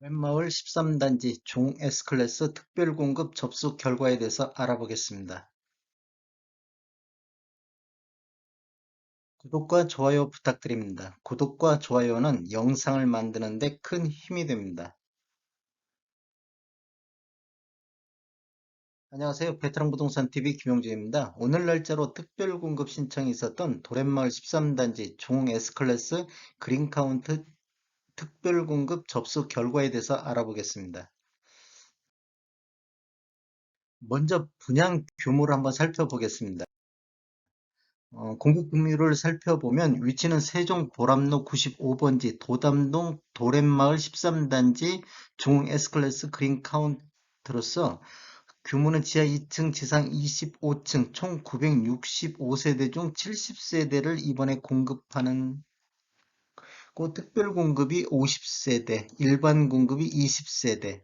웬마을 13단지 종 S클래스 특별공급 접수 결과에 대해서 알아보겠습니다. 구독과 좋아요 부탁드립니다. 구독과 좋아요는 영상을 만드는 데 큰 힘이 됩니다. 안녕하세요. 베테랑 부동산 TV 김용재입니다. 오늘 날짜로 특별 공급 신청이 있었던 도렛마을 13단지 종 S클래스 그린카운트 특별공급 접수 결과에 대해서 알아보겠습니다. 먼저 분양 규모를 한번 살펴보겠습니다. 어, 공급 금률을 살펴보면 위치는 세종 보람로 95번지 도담동 도렛마을 13단지 종 S클래스 그린 카운트로서 규모는 지하 2층, 지상 25층, 총 965세대 중 70세대를 이번에 공급하는 그 특별 공급이 50세대, 일반 공급이 20세대,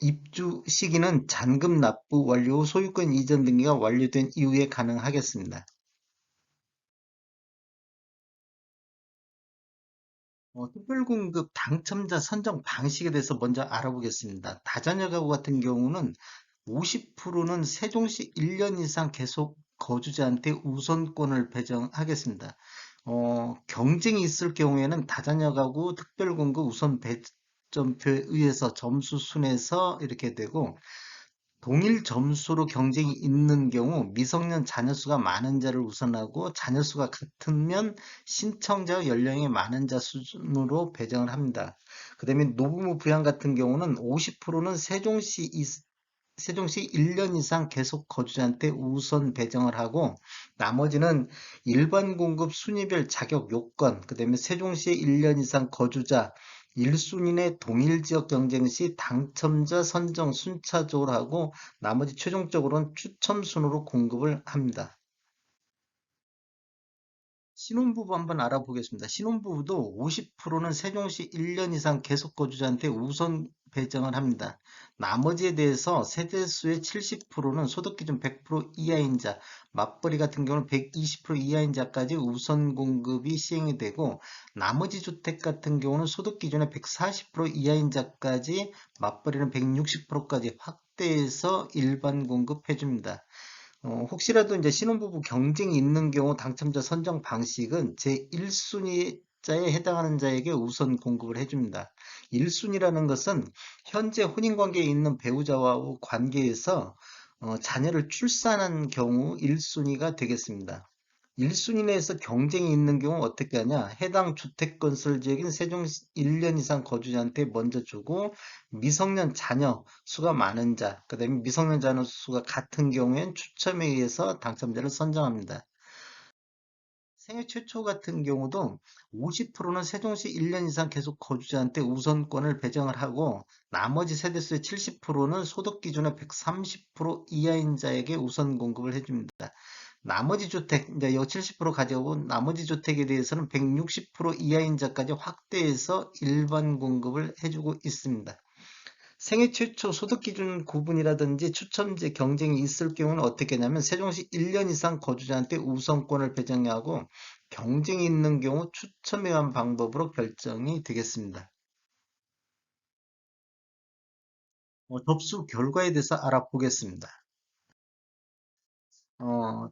입주 시기는 잔금 납부 완료 후 소유권 이전 등기가 완료된 이후에 가능하겠습니다. 어, 특별공급 당첨자 선정 방식에 대해서 먼저 알아보겠습니다. 다자녀 가구 같은 경우는 50%는 세종시 1년 이상 계속 거주자한테 우선권을 배정하겠습니다. 어, 경쟁이 있을 경우에는 다자녀 가구 특별공급 우선 배점표에 의해서 점수 순에서 이렇게 되고 동일 점수로 경쟁이 있는 경우 미성년 자녀 수가 많은 자를 우선하고 자녀 수가 같으면 신청자 연령이 많은 자 수준으로 배정을 합니다. 그 다음에 노부모 부양 같은 경우는 50%는 세종시 세종시 1년 이상 계속 거주자한테 우선 배정을 하고 나머지는 일반 공급 순위별 자격 요건 그 다음에 세종시에 1년 이상 거주자 1순위의 동일 지역 경쟁 시 당첨자 선정 순차적으로 하고 나머지 최종적으로는 추첨 순으로 공급을 합니다. 신혼부부 한번 알아보겠습니다. 신혼부부도 50%는 세종시 1년 이상 계속 거주자한테 우선 배정을 합니다. 나머지에 대해서 세대수의 70%는 소득기준 100% 이하인 자, 맞벌이 같은 경우는 120% 이하인 자까지 우선 공급이 시행이 되고 나머지 주택 같은 경우는 소득기준의 140% 이하인 자까지 맞벌이는 160%까지 확대해서 일반 공급해 줍니다. 어, 혹시라도 이제 신혼부부 경쟁이 있는 경우 당첨자 선정 방식은 제1순위 자에 해당하는 자에게 우선 공급을 해줍니다. 1순위라는 것은 현재 혼인관계에 있는 배우자와 관계에서 어, 자녀를 출산한 경우 1순위가 되겠습니다. 1순위 내에서 경쟁이 있는 경우 어떻게 하냐? 해당 주택 건설 지역인 세종 1년 이상 거주자한테 먼저 주고 미성년 자녀 수가 많은 자, 그 다음에 미성년 자녀 수가 같은 경우엔 추첨에 의해서 당첨자를 선정합니다. 생애 최초 같은 경우도 50%는 세종시 1년 이상 계속 거주자한테 우선권을 배정을 하고 나머지 세대수의 70%는 소득 기준의 130% 이하인 자에게 우선 공급을 해줍니다. 나머지 주택, 이제 요 70% 가져오고 나머지 주택에 대해서는 160% 이하인 자까지 확대해서 일반 공급을 해주고 있습니다. 생애 최초 소득 기준 구분이라든지 추첨제 경쟁이 있을 경우는 어떻게 하냐면 세종시 1년 이상 거주자한테 우선권을 배정하고 경쟁이 있는 경우 추첨에 의한 방법으로 결정이 되겠습니다. 어, 접수 결과에 대해서 알아보겠습니다. 어,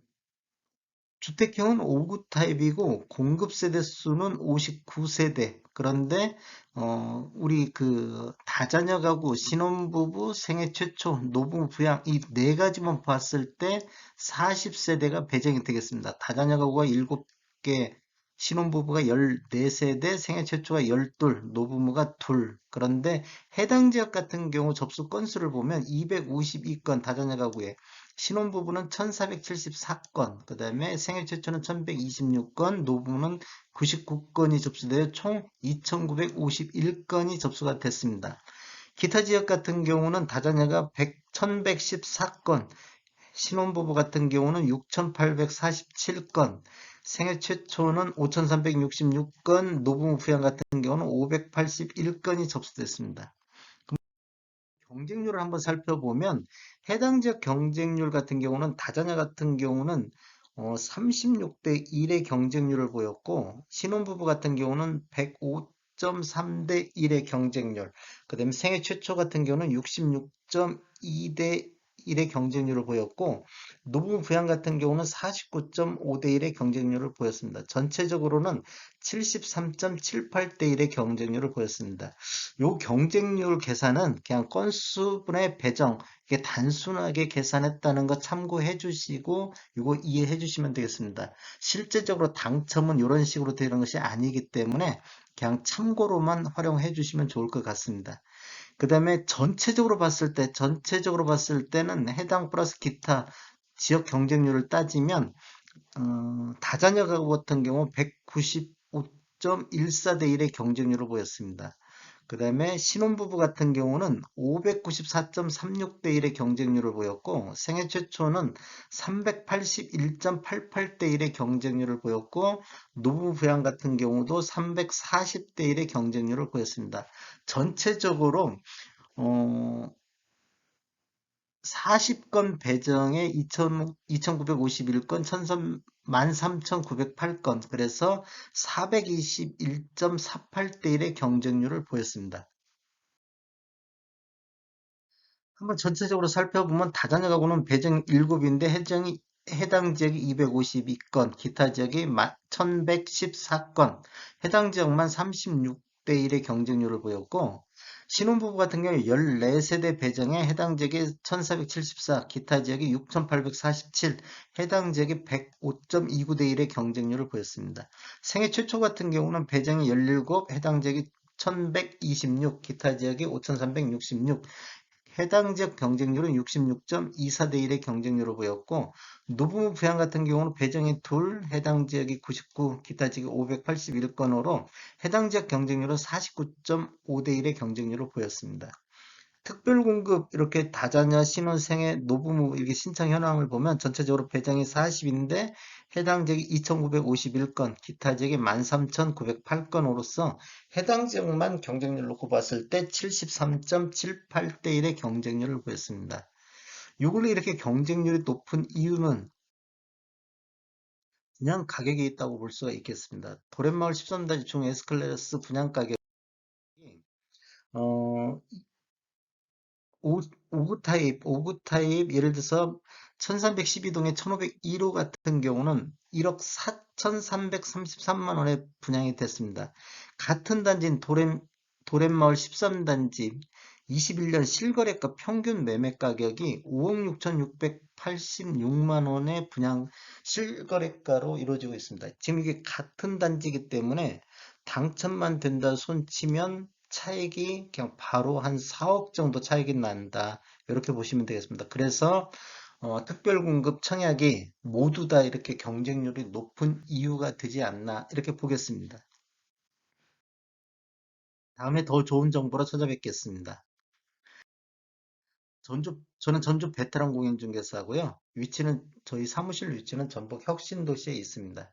주택형은 5구 타입이고 공급 세대 수는 59세대. 그런데 어, 우리 그 다자녀 가구, 신혼부부, 생애 최초, 노부 부양 이 네 가지만 봤을 때 40세대가 배정이 되겠습니다. 다자녀 가구가 7개, 신혼부부가 14세대, 생애 최초가 12, 노부모가 2. 그런데 해당 지역 같은 경우 접수 건수를 보면 252건 다자녀 가구에 신혼부부는 1474건, 그 다음에 생애 최초는 1126건, 노부는 99건이 접수되어 총 2951건이 접수가 됐습니다. 기타 지역 같은 경우는 다자녀가 100, 1114건, 신혼부부 같은 경우는 6847건, 생애 최초는 5366건, 노부부 부양 같은 경우는 581건이 접수됐습니다. 경쟁률을 한번 살펴보면 해당 지역 경쟁률 같은 경우는 다자녀 같은 경우는 어, 36대 1의 경쟁률을 보였고 신혼부부 같은 경우는 105, 66.3대 1의 경쟁률. 그 다음에 생애 최초 같은 경우는 66.2대 1의 경쟁률을 보였고, 노부부 부양 같은 경우는 49.5 대 1의 경쟁률을 보였습니다. 전체적으로는 73.78 대 1의 경쟁률을 보였습니다. 요 경쟁률 계산은 그냥 건수분의 배정, 이게 단순하게 계산했다는 거 참고해 주시고, 이거 이해해 주시면 되겠습니다. 실제적으로 당첨은 이런 식으로 되는 것이 아니기 때문에 그냥 참고로만 활용해 주시면 좋을 것 같습니다. 그 다음에 전체적으로 봤을 때, 전체적으로 봤을 때는 해당 플러스 기타 지역 경쟁률을 따지면, 어, 다자녀 가구 같은 경우 195.14대 1의 경쟁률을 보였습니다. 그 다음에 신혼부부 같은 경우는 594.36대 1의 경쟁률을 보였고 생애 최초는 381.88대 1의 경쟁률을 보였고 노부부 부양 같은 경우도 340대 1의 경쟁률을 보였습니다. 전체적으로 어, 40건 배정에 2,951건, 13,908건, 그래서 421.48대 1의 경쟁률을 보였습니다. 한번 전체적으로 살펴보면 다자녀 가구는 배정 7인데 해정이 해당 지역이 252건, 기타 지역이 1114건, 해당 지역만 36대 1의 경쟁률을 보였고 신혼부부 같은 경우 14세대 배정에 해당 지역이 1474, 기타 지역이 6847, 해당 지역이 105.29대 1의 경쟁률을 보였습니다. 생애 최초 같은 경우는 배정이 17, 해당 지역이 1126, 기타 지역이 5366, 해당 지역 경쟁률은 66.24대 1의 경쟁률을 보였고 노부부 부양 같은 경우는 배정이 둘, 해당 지역이 99, 기타 지역이 581건으로 해당 지역 경쟁률은 49.5대 1의 경쟁률을 보였습니다. 특별공급 이렇게 다자녀 신혼생애 노부부 이렇게 신청 현황을 보면 전체적으로 배정이 40인데 해당 지역이 2,951건, 기타 지역이 13,908건으로서 해당 지역만 경쟁률 놓고 봤을 때 73.78대 1의 경쟁률을 보였습니다. 이걸로 이렇게 경쟁률이 높은 이유는 분양 가격이 있다고 볼 수가 있겠습니다. 도렛마을 13단지 중 S클래스 분양 가격이 어, 5구 타입, 5구 타입 예를 들어서 1312동의 1501호 같은 경우는 1억 4,333만 원에 분양이 됐습니다. 같은 단지인 도렘, 도렘마을 13단지 21년 실거래가 평균 매매 가격이 5억 6,686만 원의 분양 실거래가로 이루어지고 있습니다. 지금 이게 같은 단지이기 때문에 당첨만 된다 손치면 차익이 그냥 바로 한 4억 정도 차익이 난다. 이렇게 보시면 되겠습니다. 그래서 어, 특별 공급 청약이 모두 다 이렇게 경쟁률이 높은 이유가 되지 않나 이렇게 보겠습니다. 다음에 더 좋은 정보로 찾아뵙겠습니다. 전주, 저는 전주 베테랑 공인중개사고요. 위치는 저희 사무실 위치는 전북 혁신도시에 있습니다.